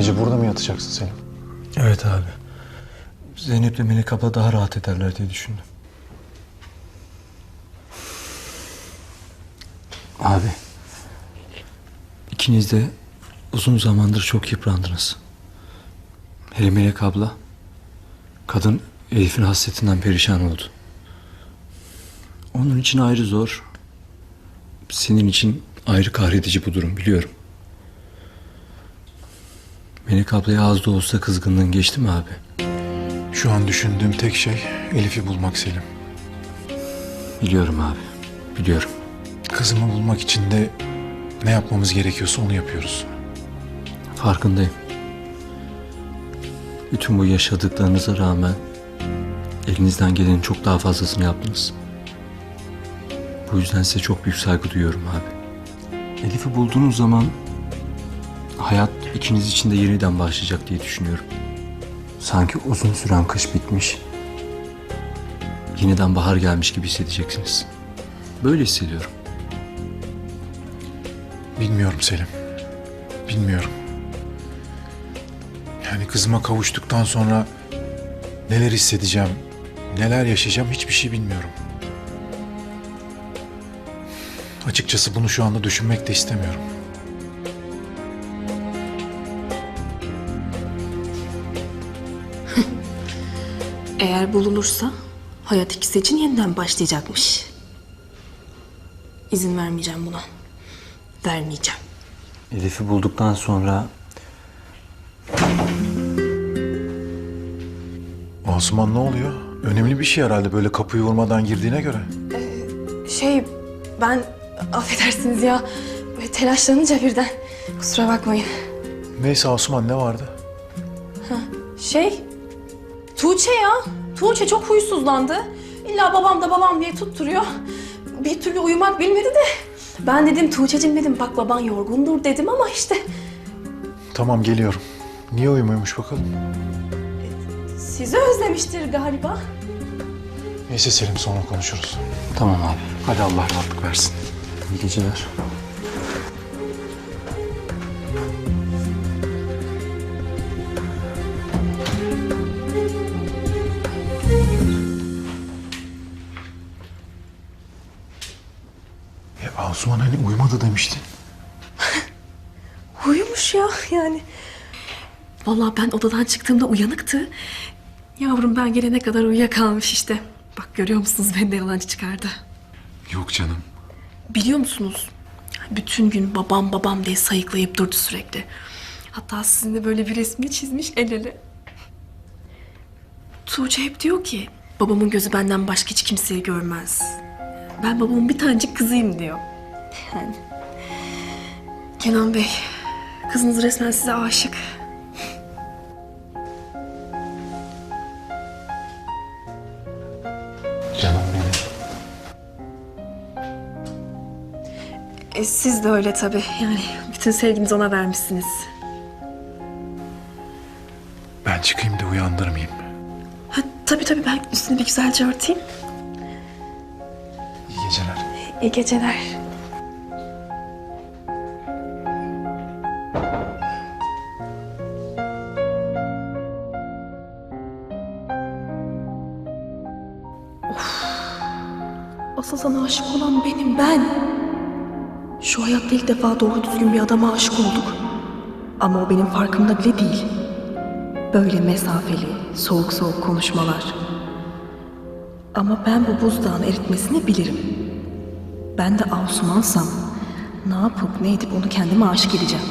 gece burada mı yatacaksın Selim? Evet abi. Zeynep'le Melek abla daha rahat ederler diye düşündüm. Abi. ikiniz de uzun zamandır çok yıprandınız. Hele Melek abla. Kadın Elif'in hasretinden perişan oldu. Onun için ayrı zor. Senin için ayrı kahredici bu durum biliyorum. Melek ablaya az da olsa kızgınlığın geçti mi abi? Şu an düşündüğüm tek şey Elif'i bulmak Selim. Biliyorum abi. Biliyorum. Kızımı bulmak için de ne yapmamız gerekiyorsa onu yapıyoruz. Farkındayım. Bütün bu yaşadıklarınıza rağmen elinizden gelenin çok daha fazlasını yaptınız. Bu yüzden size çok büyük saygı duyuyorum abi. Elif'i bulduğunuz zaman hayat ikiniz için de yeniden başlayacak diye düşünüyorum. Sanki uzun süren kış bitmiş. Yeniden bahar gelmiş gibi hissedeceksiniz. Böyle hissediyorum. Bilmiyorum Selim. Bilmiyorum. Yani kızıma kavuştuktan sonra neler hissedeceğim, neler yaşayacağım hiçbir şey bilmiyorum. Açıkçası bunu şu anda düşünmek de istemiyorum. Eğer bulunursa hayat ikisi için yeniden başlayacakmış. İzin vermeyeceğim buna. Vermeyeceğim. Elif'i bulduktan sonra Asuman ne oluyor? Önemli bir şey herhalde böyle kapıyı vurmadan girdiğine göre. Şey ben affedersiniz ya böyle telaşlanınca birden kusura bakmayın. Neyse Asuman ne vardı? Şey Tuğçe ya. Tuğçe çok huysuzlandı. İlla babam da babam diye tutturuyor. Bir türlü uyumak bilmedi de. Ben dedim Tuğçe'cim dedim bak baban yorgundur dedim ama işte Tamam geliyorum. Niye uyumuyormuş bakalım? sizi özlemiştir galiba. Neyse Selim sonra konuşuruz. tamam abi. Hadi Allah rahatlık versin. İyi geceler. Asuman hani uyumadı demiştin. Uyumuş ya yani. Vallahi ben odadan çıktığımda uyanıktı. Yavrum ben gelene kadar uyuyakalmış işte. Bak görüyor musunuz beni de yalancı çıkardı. Yok canım. Biliyor musunuz? Bütün gün babam babam diye sayıklayıp durdu sürekli. Hatta sizin de böyle bir resmini çizmiş el ele. Tuğçe hep diyor ki babamın gözü benden başka hiç kimseyi görmez. Ben babamın bir tanecik kızıyım diyor. Yani. Kenan Bey, kızınız resmen size aşık. Canım benim. E, siz de öyle tabii. Yani bütün sevginizi ona vermişsiniz. Ben çıkayım da uyandırmayayım. Ha, tabii tabii ben üstünü bir güzelce örteyim. İyi geceler. İyi geceler. Asıl sana aşık olan benim ben. Şu hayatta ilk defa doğru düzgün bir adama aşık olduk. Ama o benim farkımda bile değil. Böyle mesafeli, soğuk soğuk konuşmalar. Ama ben bu buzdağın eritmesini bilirim. Ben de Asumansam ne yapıp ne edip onu kendime aşık edeceğim.